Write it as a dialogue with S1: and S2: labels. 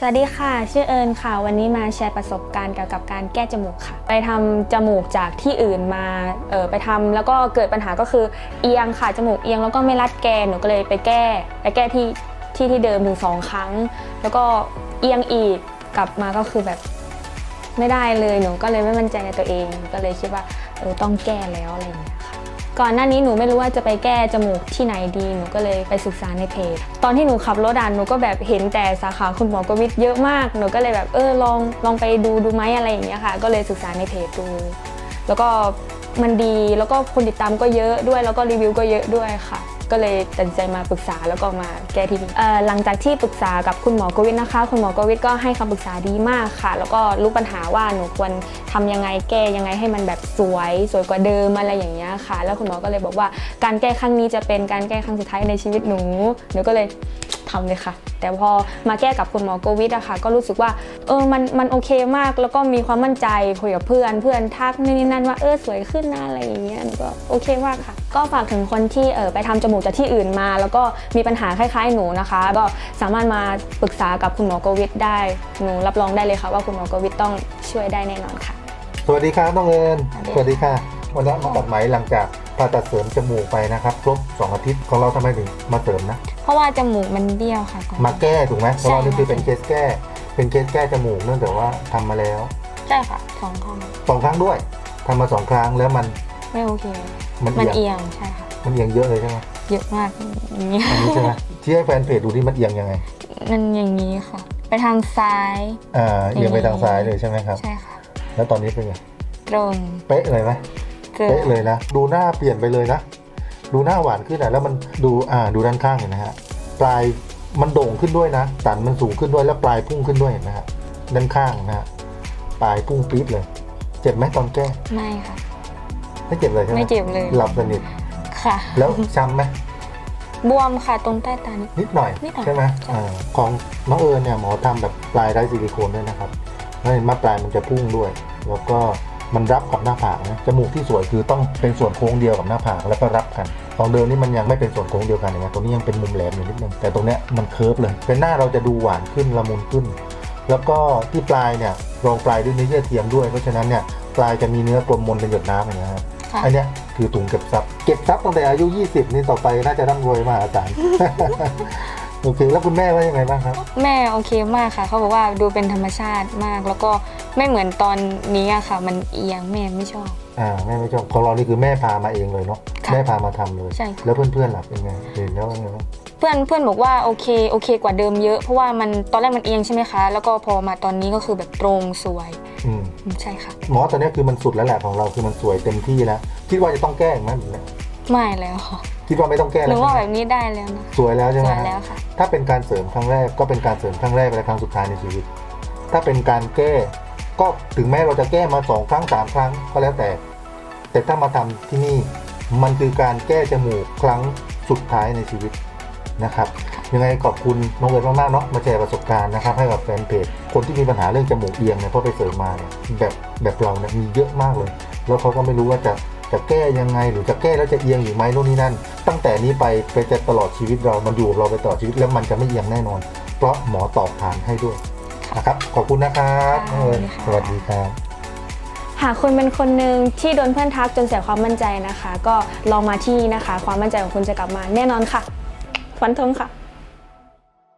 S1: สวัสดีค่ะ ชื่อเอิญค่ะ วันนี้มาแชร์ประสบการณ์เกี่ยวกับการแก้จมูกค่ะ ไปทำจมูกจากที่อื่นมาเออไปทำแล้วก็เกิดปัญหาก็คือเอียงค่ะจมูกเอียงแล้วก็ไม่รัดแกนหนูก็เลยไปแก้ไปแก้ที่ที่ที่เดิมถึงสองครั้ง แล้วก็เอียงอีกกลับมาก็คือแบบไม่ได้เลยหนูก็เลยไม่มั่นใจในตัวเองก็เลยคิดว่าเออต้องแก้แล้วอะไรอย่างเงี้ย ก่อนหน้านี้หนูไม่รู้ว่าจะไปแก้จมูกที่ไหนดี หนูก็เลยไปศึกษาในเพจ ตอนที่หนูขับรถอะหนูก็แบบเห็นแต่สาขาคุณหมอกวิทย์เยอะมาก หนูก็เลยแบบเออลองลองไปดูดูไหมอะไรอย่างเงี้ยค่ะ ก็เลยศึกษาในเพจดู แล้วก็มันดีแล้วก็คนติดตามก็เยอะด้วยแล้วก็รีวิวก็เยอะด้วยค่ะ ก็เลยตัดสินใจมาปรึกษาแล้วก็มาแก้ที่นี่หลังจากที่ปรึกษากับคุณหมอกวิทนะคะ คุณหมอกวิทก็ให้คำปรึกษาดีมากค่ะ แล้วก็รู้ปัญหาว่าหนูควรทำยังไงแก้ยังไงให้มันแบบสวย สวยกว่าเดิมอะไรอย่างเงี้ยค่ะ แล้วคุณหมอก็เลยบอกว่าการแก้ครั้งนี้จะเป็นการแก้ครั้งสุดท้ายในชีวิตหนูหนูก็เลย ทำเลยค่ะ แต่พอมาแก้กับคุณหมอโกวิทอะค่ะ ก็รู้สึกว่าเออมันมันโอเคมากแล้วก็มีความมั่นใจคุยกับเพื่อนเพื่อนทักนี่นนั่นว่าเออสวยขึ้นนะอะไรอย่างเงี้ยหนูก็โอเคมากค่ะ ก็ฝากถึงคนที่เออไปทำจมูกจากที่อื่นมา แล้วก็มีปัญหาคล้ายๆหนูนะคะ ก็สามารถมาปรึกษากับคุณหมอโกวิทได้หนูรับรองได้เลยค่ะว่าคุณหมอโกวิทต้องช่วยได้แน่นอนค่ะ
S2: สวัสดีครับน้องเอิญ
S1: สวัส
S2: ดี
S1: ค่ะ
S2: ค่ะวันนี้มาตัดไหมหลังจาก ผ่าตัดเสริมจมูกไปนะครับครบ2อาทิตย์ของเราทำไมถึงมาเสริมนะ
S1: เพราะว่าจมูกมันเบี้ยวค่ะก่อน
S2: มาแก้ถูกไหมเพราะว่า
S1: ใช่
S2: นี่คือ
S1: ค่ะ
S2: เป็นเคสแก้ เป็นเคสแก้จมูกเนื่องจากว่าทำมาแล้ว
S1: ใช่ค่ะสองข้าง
S2: สองครั้งด้วยทำมาสองครั้งแล้วมัน
S1: ไม่โอเค
S2: มัน
S1: มัน
S2: เอียง
S1: เอียงใช่ค่ะ
S2: มันเอียงเยอะเลยใช่ไหม
S1: เยอะมากอย่างนี้
S2: อันนี้ใช่ไหมที่ให้แฟนเพจดูที่มันเอียงยังไง
S1: มันอย่างนี้ค่ะ ไปทางซ้าย
S2: อ่าเอียงไปทางซ้ายเลยใช่ไหมครับ
S1: ใช่ค่ะ
S2: แล้วตอนนี้เป็นไง
S1: ตรง
S2: เป๊ะเลยไหม
S1: เกือบ
S2: เป๊ะเลยนะ ดูหน้าเปลี่ยนไปเลยนะ ดูหน้าหวานขึ้นนะแล้วมันดูอ่าดูด้านข้างเห็นนะฮะปลายมันโด่งขึ้นด้วยนะสันมันสูงขึ้นด้วยแล้วปลายพุ่งขึ้นด้วยเห็นไหมฮะด้านข้างนะฮะปลายพุ่งปี๊ดเลย เจ็บไหมตอนแก้
S1: ไม่ค่ะ
S2: ไม่เจ็บเลยใช่ไหม
S1: ไม่เจ็บเลย
S2: หลับสนิท
S1: ค่ะ
S2: แล้วช้ำไหม
S1: บวมค่ะตรงใต้ตานี่
S2: นิดหน่อย
S1: นิดหน่อย
S2: ใช่ไหม
S1: ใช่
S2: อ่าของน้องเอิญเนี่ยหมอทำแบบปลายไร้ซิลิโคนด้วยนะครับแล้วเห็นมาปลายมันจะพุ่งด้วย แล้วก็ มันรับกับหน้าผากนะจมูกที่สวยคือต้องเป็นส่วนโค้งเดียวกับหน้าผากแล้วก็รับกันของเดิมนี่มันยังไม่เป็นส่วนโค้งเดียวกันอย่างเงี้ยตรงนี้ยังเป็นมุมแหลมอยู่นิดนึงแต่ตรงเนี้ยมันเคิร์ฟเลยเป็นหน้าเราจะดูหวานขึ้นละมุนขึ้น แล้วก็ที่ปลายเนี่ยรองปลายด้วยเนื้อเยื่อเทียมด้วยเพราะฉะนั้นเนี่ยปลายจะมีเนื้อกลมมนเป็นหยดน้ำอย่างเงี้ยครับ
S1: ค่ะ
S2: อันเนี้ยคือถุงเก็บทรัพย์เก็บทรัพย์ตั้งแต่อายุ 20 นี่ต่อไปน่าจะร่ำรวยมหาศาล โอเค แล้วคุณแม่ว่ายังไงบ้างครับ
S1: แม่โอเคมากค่ะ เขาบอกว่าดูเป็นธรรมชาติมาก แล้วก็ไม่เหมือนตอนนี้อะค่ะ มันเอียงแม่ไม่ชอบ
S2: อ่าแม่ไม่ชอบของเรานี่คือแม่พามาเองเลยเนาะ
S1: ค่ะ
S2: แม่พามาทำเลย
S1: ใช่ค่ะ
S2: แล้วเพื่อนๆหลับเป็นไงเห็นแล้วเป็นไงบ้าง
S1: เพื่อนเพื่อนบอกว่าโอเคโอเคกว่าเดิมเยอะเพราะว่ามันตอนแรกมันเอียงใช่ไหมคะ แล้วก็พอมาตอนนี้ก็คือแบบตรงสวย
S2: อืม
S1: อืมใช่ค่ะ
S2: หมอตอนเนี้ยคือมันสุดแล้วแหละของเราคือมันสวยเต็มที่แล้วคิดว่าจะต้องแก้อีกไหมแบบเนี้ย
S1: ไม่แล้วค่ะ
S2: คิดว่าไม่ต้องแก้
S1: ห
S2: แล้
S1: นู
S2: ว
S1: ว่า
S2: ใช่
S1: แบ
S2: ไหม
S1: บนี้ได้แล้วนะ
S2: สวยแล้วใช่
S1: ส
S2: ไหม
S1: วย
S2: ฮะ
S1: แล้วค่ะ
S2: ถ้าเป็นการเสริมครั้งแรกก็เป็นการเสริมครั้งแรกและครั้งสุดท้ายในชีวิต ถ้าเป็นการแก้ก็ถึงแม้เราจะแก้มาสองครั้งสามครั้งก็แล้วแต่ แต่ถ้ามาทำที่นี่มันคือการแก้จมูกครั้งสุดท้ายในชีวิตนะครับยังไงขอบคุณน้องเอิญมากๆเนาะมาแชร์ประสบการณ์นะครับให้กับแฟนเพจคนที่มีปัญหาเรื่องจมูกเอียงเนี่ยเพราะไปเสริมมาเนี่ยแบบแบบเราเนี่ยมีเยอะมากเลย แล้วเขาก็ไม่รู้ว่าจะ จะแก้ยังไงหรือจะแก้แล้วจะเอียงอยู่ไหมโน่นนี่นั่น ตั้งแต่นี้ไปไปจะตลอดชีวิตเรา มันอยู่กับเราไปตลอดชีวิตแล้วมันจะไม่เอียงแน่นอน เพราะหมอตอบทานให้ด้วยนะครับ ขอบคุณนะครับน้องเอิญสวัสดีครับ
S1: หากคุณเป็นคนหนึ่งที่โดนเพื่อนทักจนเสียความมั่นใจนะคะ ก็ลองมาที่นี่นะคะ ความมั่นใจของคุณจะกลับมาแน่นอนค่ะฟันธงค่ะ